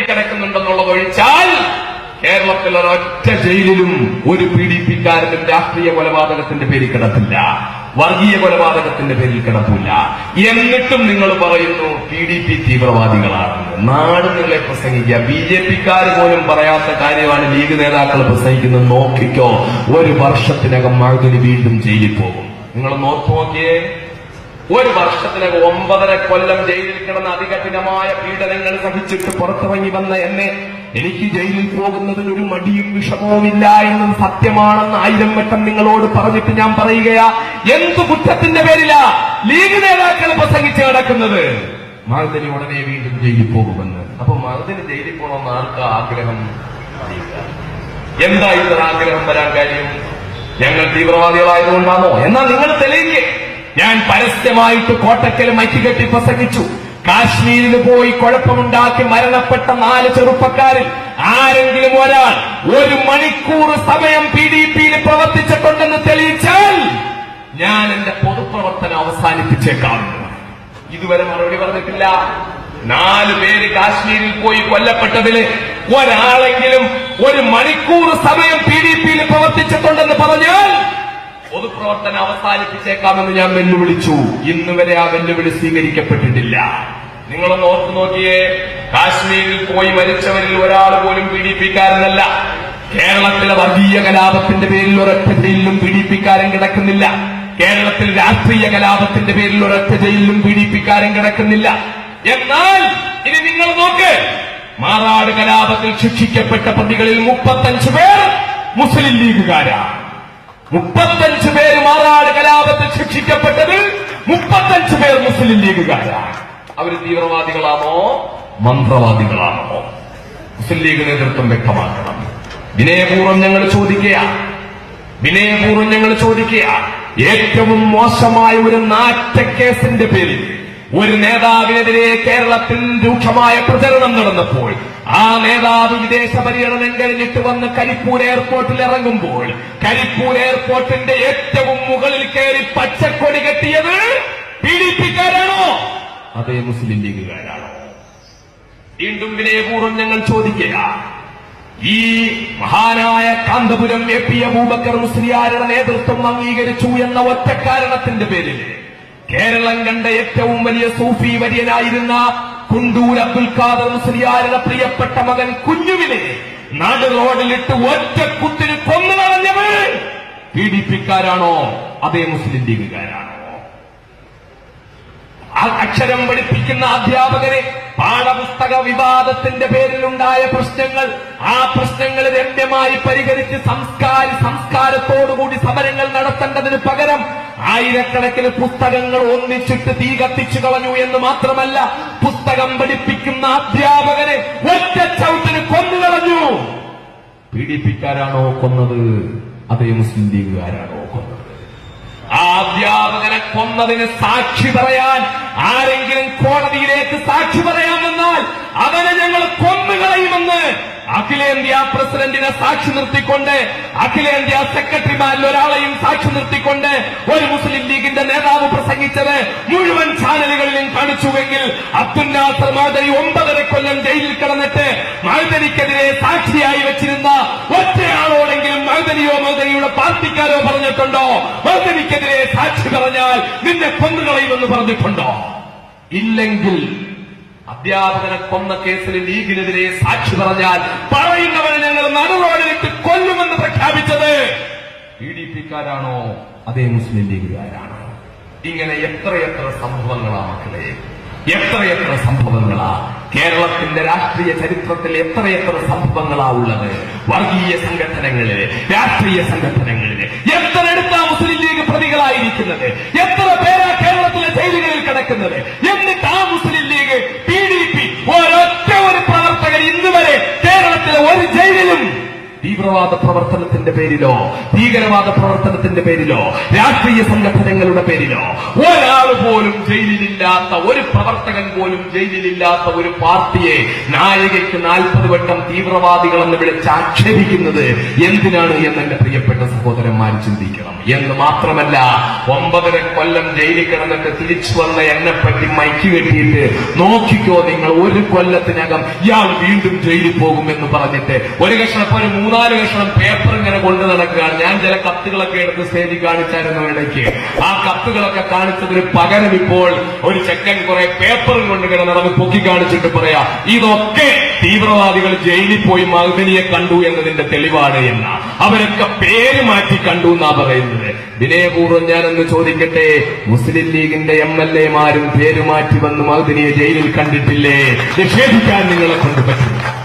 കിടക്കുന്നുണ്ടെന്നുള്ളത് ഒഴിച്ചാൽ കേരളത്തിൽ ഒരൊറ്റ ജയിലിലും ഒരു പി ഡി പിക്കാരനും രാഷ്ട്രീയ കൊലപാതകത്തിന്റെ പേരിൽ കിടപ്പില്ല വർഗീയ കൊലപാതകത്തിന്റെ പേരിൽ കിടപ്പില്ല എന്നിട്ടും നിങ്ങൾ പറയുന്നു പി ഡി പി തീവ്രവാദികളാണെന്ന് നാട് നിങ്ങളെ പ്രസംഗിക്കുക. ബി ജെ പിക്കാർ പോലും പറയാത്ത കാര്യമാണ് ലീഗ് നേതാക്കൾ പ്രസംഗിക്കുന്നത്. നോക്കിക്കോ ഒരു വർഷത്തിനകം മഴ വീണ്ടും ജയിലിൽ പോകും. നിങ്ങൾ നോക്കി നോക്കിയേ. ഒരു വർഷത്തിനകം ഒമ്പതര കൊല്ലം ജയിലിൽ കിടന്ന അതികഠിനമായ പീഡനങ്ങൾ സഹിച്ചിട്ട് പുറത്തിറങ്ങി വന്ന എന്നെ എനിക്ക് ജയിലിൽ പോകുന്നതിന് ഒരു മടിയും വിഷമവുമില്ല എന്നും സത്യമാണെന്ന് ആയിരം വട്ടം നിങ്ങളോട് പറഞ്ഞിട്ട് ഞാൻ പറയുകയാ എന്ത് കുറ്റത്തിന്റെ പേരിലാ ലീഗ് നേതാക്കൾ പ്രസംഗിച്ച് കിടക്കുന്നത് മഹദിനി ഉടനെ വീണ്ടും ജയിലിൽ പോകുമെന്ന്. അപ്പൊ മഹദിന് ജയിലിൽ പോകണമെന്ന് ആർക്കാ ആഗ്രഹം? എന്താ ഇത്ര ആഗ്രഹം വരാൻ കാര്യം? ഞങ്ങൾ തീവ്രവാദികളായതുകൊണ്ടാണോ? എന്നാൽ നിങ്ങൾ തെളിയിക്കേ. ഞാൻ പരസ്യമായിട്ട് കോട്ടക്കൽ മറ്റുകെട്ടി പ്രസംഗിച്ചു. കാശ്മീരിൽ പോയി കുഴപ്പമുണ്ടാക്കി മരണപ്പെട്ട നാല് ചെറുപ്പക്കാരിൽ ആരെങ്കിലും ഒരാൾ ഒരു മണിക്കൂർ സമയം പി ഡി പിയിൽ പ്രവർത്തിച്ചിട്ടുണ്ടെന്ന് തെളിയിച്ചാൽ ഞാൻ എന്റെ പൊതുപ്രവർത്തനം അവസാനിപ്പിച്ചേക്കാം. ഇതുവരെ മറുപടി പറഞ്ഞിട്ടില്ല. നാല് പേര് കാശ്മീരിൽ പോയി കൊല്ലപ്പെട്ടതിൽ ഒരാളെങ്കിലും ഒരു മണിക്കൂർ സമയം പി ഡി പിയിൽ പ്രവർത്തിച്ചിട്ടുണ്ടെന്ന് പറഞ്ഞാൽ പൊതുപ്രവർത്തനം അവസാനിപ്പിച്ചേക്കാമെന്ന് ഞാൻ വെല്ലുവിളിച്ചു. ഇന്ന് വരെ ആ വെല്ലുവിളി സ്വീകരിക്കപ്പെട്ടിട്ടില്ല. നിങ്ങളൊന്ന് ഓർത്തു നോക്കിയേ കാശ്മീരിൽ പോയി മരിച്ചവരിൽ ഒരാൾ പോലും പി ഡി പിക്കാരനല്ല. കേരളത്തിലെ വർഗീയ കലാപത്തിന്റെ പേരിൽ ഒരൊറ്റ ജയിലിലും പി ഡി പിക്കാരൻ കിടക്കുന്നില്ല. കേരളത്തിൽ രാഷ്ട്രീയ കലാപത്തിന്റെ പേരിൽ ഒരൊറ്റ ജയിലിലും പി ഡി പിക്കാരൻ കിടക്കുന്നില്ല. എന്നാൽ ഇനി നിങ്ങൾ നോക്ക് മാറാട് കലാപത്തിൽ ശിക്ഷിക്കപ്പെട്ട പ്രതികളിൽ മുപ്പത്തഞ്ച് പേർ മുസ്ലിം ലീഗുകാരാണ്. മുപ്പത്തഞ്ച് പേര് മാറാട് കലാപത്തിൽ ശിക്ഷിക്കപ്പെട്ടത് മുപ്പത്തഞ്ച് പേർ മുസ്ലിം ലീഗുകാരാണ്. അവർ തീവ്രവാദികളാണോ? മന്ത്രവാദികളാണോ? മുസ്ലിം ലീഗ് നേതൃത്വം വ്യക്തമാക്കണം. വിനയപൂർവം ഞങ്ങൾ ചോദിക്കുക വിനയപൂർവം ഞങ്ങൾ ചോദിക്കുക ഏറ്റവും മോശമായ ഒരു നാറ്റക്കേസിന്റെ പേരിൽ ഒരു നേതാവിനെതിരെ കേരളത്തിൽ രൂക്ഷമായ പ്രചരണം നടന്നപ്പോൾ ആ നേതാവ് വിദേശ പര്യടനം കഴിഞ്ഞിട്ട് വന്ന് കരിപ്പൂർ എയർപോർട്ടിൽ ഇറങ്ങുമ്പോൾ കരിപ്പൂർ എയർപോർട്ടിന്റെ ഏറ്റവും മുകളിൽ കയറി പച്ചക്കൊടി കെട്ടിയത് പി ഡി പിക്കാരാണോ? അതേ മുസ്ലിം ലീഗുകാരാണോ. വീണ്ടും വിനയപൂർവം ഞങ്ങൾ ചോദിക്കുക ഈ മഹാനായ കാന്തപുരം എ പി അബൂബക്കർ മുസ്ലിയാരുടെ നേതൃത്വം അംഗീകരിച്ചു എന്ന ഒറ്റ കാരണത്തിന്റെ പേരിൽ കേരളം കണ്ട ഏറ്റവും വലിയ സൂഫി വര്യനായിരുന്ന കുണ്ടൂർ അബ്ദുൽ ഖാദർ മുസ്ലിയാരുടെ പ്രിയപ്പെട്ട മകൻ കുഞ്ഞുവിനെ നാട് റോഡിലിട്ട് ഒറ്റ കുത്തിന് കൊന്നു കളഞ്ഞവർ പി ഡി പിക്കാരാണോ അതേ മുസ്ലിം ലീഗുകാരാണോ? അക്ഷരം പഠിപ്പിക്കുന്ന അധ്യാപകരെ പാഠപുസ്തക വിവാദത്തിന്റെ പേരിലുണ്ടായ പ്രശ്നങ്ങൾ ആ പ്രശ്നങ്ങൾ രമ്യമായി പരിഹരിച്ച് സംസ്കാര സംസ്കാരത്തോടുകൂടി സമരങ്ങൾ നടത്തേണ്ടതിന് പകരം ആയിരക്കണക്കിന് പുസ്തകങ്ങൾ ഒന്നിച്ചിട്ട് തീ കത്തിച്ചു കളഞ്ഞു എന്ന് മാത്രമല്ല പുസ്തകം പഠിപ്പിക്കുന്ന അധ്യാപകനെ ഒറ്റ ചവിട്ടിന് കൊന്നുകളഞ്ഞു പീഡിപ്പിക്കാരാണോ കൊന്നത്? അതേ മുസ്ലിം ലീഗുകാരാണോ കൊന്നത്? ആ അധ്യാപകനെ കൊന്നതിന് സാക്ഷി പറയാൻ ആരെങ്കിലും കോടതിയിലേക്ക് സാക്ഷി പറയാമെന്നാൽ അവനെ ഞങ്ങൾ കൊന്നുകളയുമെന്ന് അഖിലേന്ത്യാ പ്രസിഡന്റിനെ സാക്ഷി നിർത്തിക്കൊണ്ട് അഖിലേന്ത്യാ സെക്രട്ടറിമാരിൽ ഒരാളെയും സാക്ഷി നിർത്തിക്കൊണ്ട് ഒരു മുസ്ലിം ലീഗിന്റെ നേതാവ് പ്രസംഗിച്ചത് മുഴുവൻ ചാനലുകളിലും കാണിച്ചുവെങ്കിൽ അബ്ദുൽ നാസർ മഹദരി ഒമ്പതര കൊല്ലം ജയിലിൽ കിടന്നിട്ട് മഹദരിക്കെതിരെ സാക്ഷിയായി വെച്ചിരുന്ന ഒറ്റയാളോടെങ്കിലും മഹദരിയോ മഹദരിയുടെ പാർട്ടിക്കാരോ പറഞ്ഞിട്ടുണ്ടോ? മഹദരിക്കെതിരെ സാക്ഷി പറഞ്ഞാൽ നിന്നെ കൊന്നുകളയുമെന്ന് പറഞ്ഞിട്ടുണ്ടോ? ഇല്ലെങ്കിൽ അധ്യാപകനെ കൊന്ന കേസിൽ ലീഗിനെതിരെ സാക്ഷി പറഞ്ഞാൽ പറയുന്നവരെ ഞങ്ങൾ നടുറോഡിലിട്ട് കൊല്ലുമെന്ന് പ്രഖ്യാപിച്ചത് പി ഡി പിക്കാരാണോ? അതേ മുസ്ലിം ലീഗുകാരാണോ. ഇങ്ങനെ എത്രയെത്ര സംഭവങ്ങളാ മക്കളെ? എത്രയെത്ര സംഭവങ്ങളാ? കേരളത്തിന്റെ രാഷ്ട്രീയ ചരിത്രത്തിൽ എത്രയെത്ര സംഭവങ്ങളാ ഉള്ളത്? വർഗീയ സംഘടനകളിൽ രാഷ്ട്രീയ സംഘടനകളിൽ. എത്ര എടുത്താ മുസ്ലിം ലീഗ് പ്രതികളായിരിക്കുന്നത്? എത്ര പേരാ കേരളത്തിലെ ജയിലുകളിൽ കിടക്കുന്നത്? എന്നിട്ട് ആ Muslim League P D P ഒരൊറ്റ ഒരു പ്രവർത്തകർ ഇന്ന് വരെ കേരളത്തിലെ ഒരു ജയിലിലും തീവ്രവാദ പ്രവർത്തനത്തിന്റെ പേരിലോ ഭീകരവാദ പ്രവർത്തനത്തിന്റെ പേരിലോ രാഷ്ട്രീയ സംഘടനകളുടെ പേരിലോ ഒരാൾ പോലും ജയിലിലില്ലാത്ത ഒരു പ്രവർത്തകൻ പോലും ജയിലിലില്ലാത്ത ഒരു പാർട്ടിയെ നായികയ്ക്ക് നാൽപ്പത് വട്ടം തീവ്രവാദികളെന്ന് വിളിച്ച് ആക്ഷേപിക്കുന്നത് എന്തിനാണ് എന്ന് എന്റെ പ്രിയപ്പെട്ട സഹോദരന്മാർ ചിന്തിക്കണം. എന്ന് മാത്രമല്ല ഒമ്പതര കൊല്ലം ജയിലിൽ കിടന്നിട്ട് തിരിച്ചു വന്ന എന്നെ പറ്റി മൈക്ക് കെട്ടിയിട്ട് നോക്കിക്കോ നിങ്ങൾ ഒരു കൊല്ലത്തിനകം ഇയാൾ വീണ്ടും ജയിലിൽ പോകുമെന്ന് പറഞ്ഞിട്ട് ഒരു കഷ്ണം ഇപ്പൊ ഒരു മൂന്നാൽ കഷ്ണം പേപ്പർ ഇങ്ങനെ കൊണ്ടു നടക്കുകയാണ്. ഞാൻ ചില കത്തുകളൊക്കെ എടുത്ത് സ്റ്റേജിൽ കാണിച്ചായിരുന്നു ഇടയ്ക്ക്. ആ കത്തുകളൊക്കെ കാണിച്ചതിന് പകരം ഇപ്പോൾ ഒരു ചെക്കൻ കുറെ പേപ്പറും കൊണ്ട് ഇങ്ങനെ നടന്ന് പൊക്കി കാണിച്ചിട്ട് പറയാ ഇതൊക്കെ തീവ്രവാദികൾ ജയിലിൽ പോയി മഹദിനിയെ കണ്ടു എന്നതിന്റെ തെളിവാണ് എന്ന. അവരൊക്കെ പേര് മാറ്റി കണ്ടു എന്നാ പറയുന്നത്. വിനയപൂർവം ഞാനൊന്ന് ചോദിക്കട്ടെ മുസ്ലിം ലീഗിന്റെ എം എൽ എമാരും പേര് മാറ്റി വന്ന് മഹദിനിയെ ജയിലിൽ കണ്ടിട്ടില്ലേ? നിഷേധിക്കാൻ നിങ്ങളെ കൊണ്ട് പറ്റും